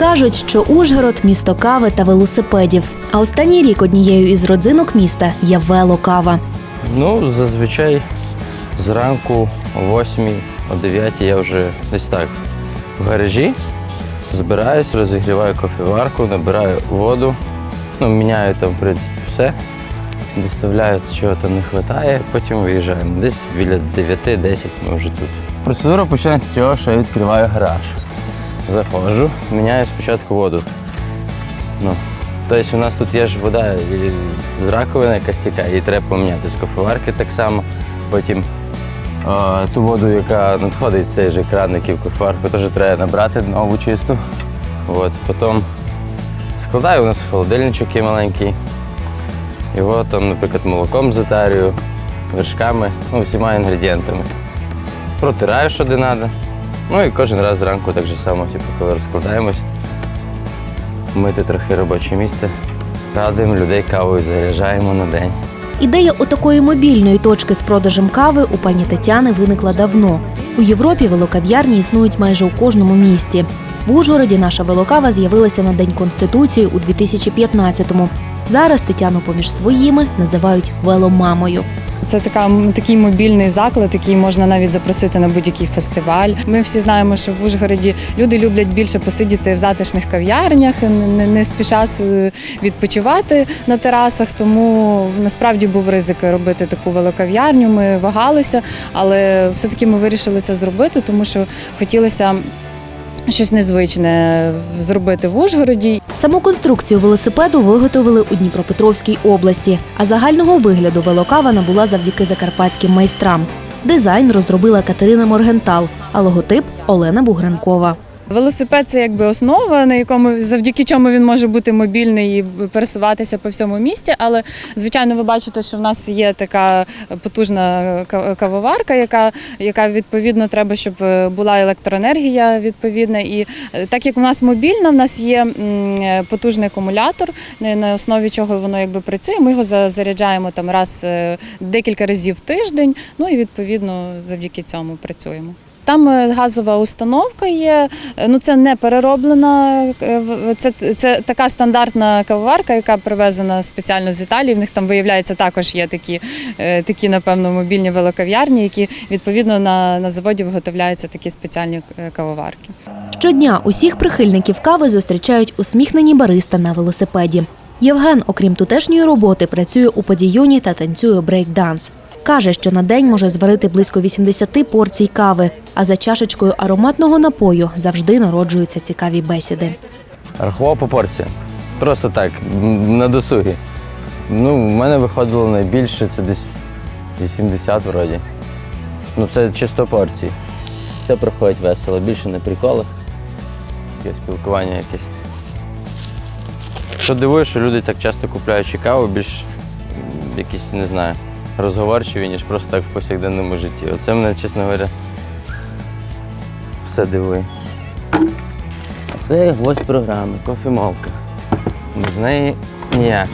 Кажуть, що Ужгород місто кави та велосипедів. А останній рік однією із родзинок міста є велокава. Ну, зазвичай зранку о 8, о 9 я вже десь так в гаражі. Збираюсь, розігріваю кофеварку, набираю воду, ну, міняю там, в принципі, все. Доставляю, чого там не вистачає, потім виїжджаємо. Десь біля 9-10 ми вже тут. Процедура починається з цього, що я відкриваю гараж. Заходжу, міняю спочатку воду. Ну, тобто у нас тут є ж вода з раковини, яка стікає, її треба поміняти. З кофеварки так само. Потім е, ту воду, яка надходить цей же краник і в кофеварку, теж треба набрати нову чисту. От, потім складаю, у нас холодильничок є маленький. Його там, наприклад, молоком затарюю, вершками, ну, всіма інгредієнтами. Протираю, що де треба. Ну і кожен раз зранку так же само, типу, коли розкладаємось, мити трохи робоче місце. Радуємо людей кавою, заряджаємо на день. Ідея у такої мобільної точки з продажем кави у пані Тетяни виникла давно. У Європі велокав'ярні існують майже у кожному місті. В Ужгороді наша велокава з'явилася на День Конституції у 2015-му. Зараз Тетяну поміж своїми називають веломамою. Це така такий мобільний заклад, який можна навіть запросити на будь-який фестиваль. Ми всі знаємо, що в Ужгороді люди люблять більше посидіти в затишних кав'ярнях, не, не, спіша відпочивати на терасах. Тому насправді був ризик робити таку велокав'ярню. Ми вагалися, але все-таки ми вирішили це зробити, тому що хотілося щось незвичне зробити в Ужгороді. Саму конструкцію велосипеду виготовили у Дніпропетровській області, а загального вигляду велокава набула завдяки закарпатським майстрам. Дизайн розробила Катерина Моргентал, а логотип Олена Бугренкова. Велосипед це якби основа, на якому завдяки чому він може бути мобільний і пересуватися по всьому місті. Але звичайно, ви бачите, що в нас є така потужна ка- кавоварка, яка, яка відповідно треба, щоб е, була електроенергія відповідна. І е, так як у нас мобільна, в нас є е, потужний акумулятор, на основі чого воно якби працює. Ми його за- заряджаємо там раз декілька разів в тиждень. Ну і відповідно завдяки цьому працюємо. Там е, газова установка є. Е, Ну це не перероблена. е, Це, це така стандартна кавоварка, яка привезена спеціально з Італії. В них там виявляється також є такі, такі напевно, мобільні велокав'ярні, які відповідно на, на заводі виготовляються такі спеціальні кавоварки. Щодня усіх прихильників кави зустрічають усміхнені бариста на велосипеді. Євген, окрім тутешньої роботи, працює у падійоні та танцює брейк-данс. Каже, що на день може зварити близько 80 порцій кави, а за чашечкою ароматного напою завжди народжуються цікаві бесіди. Рахував по порції. Просто так, на досугі. Ну, в мене виходило найбільше, це десь 80 вроді. Ну, це чисто порції. Це проходить весело, більше на приколах. Таке спілкування якесь. Що дивує, що люди так часто купляючи каву, більш якісь, не знаю, розговорчиві, ніж просто так в повсякденному житті. Оце мене, чесно говоря, все дивує. Це гвоздь програми, кофемолка. Без неї ніяк.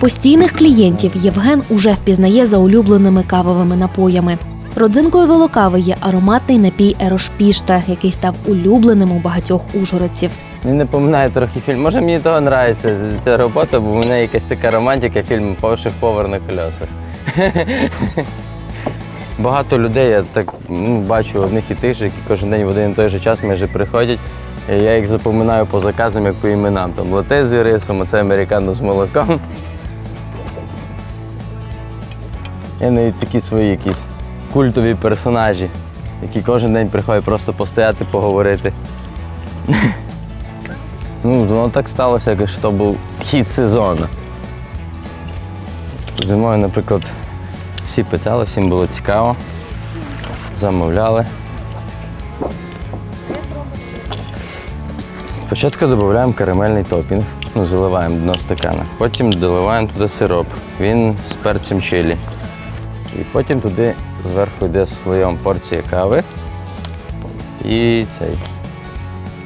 Постійних клієнтів Євген уже впізнає за улюбленими кавовими напоями. Родзинкою велокави є ароматний напій Ерошпішта, який став улюбленим у багатьох ужгородців. Мені напоминає трохи фільм. Може мені того подобається ця робота, бо в мене якась така романтика, фільм «Повшив повар на кольосах. Багато людей я так ну, бачу одних і тих же, які кожен день в один і той же час майже приходять. І я їх запоминаю по заказам, як по іменам. Там лате з рисом, оце американо з молоком. Є навіть такі свої якісь культові персонажі, які кожен день приходять просто постояти, поговорити. Ну, воно так сталося, якось, що був хід сезону. Зимою, наприклад, всі питали, всім було цікаво. Замовляли. Спочатку додаємо карамельний топінг, ну, заливаємо дно стакана. Потім доливаємо туди сироп. Він з перцем чилі. І потім туди зверху йде слоєм порція кави і цей.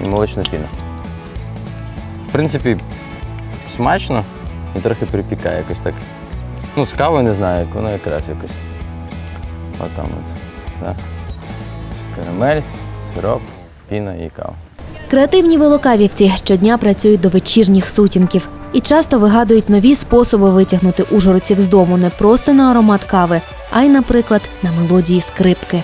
І молочна піна. В принципі, смачно і трохи припікає якось так. Ну, з кавою не знаю, як воно якраз якось. Отам от. Да. Карамель, сироп, піна і кава. Креативні велокавівці щодня працюють до вечірніх сутінків і часто вигадують нові способи витягнути ужгородців з дому не просто на аромат кави, а й, наприклад, на мелодії скрипки.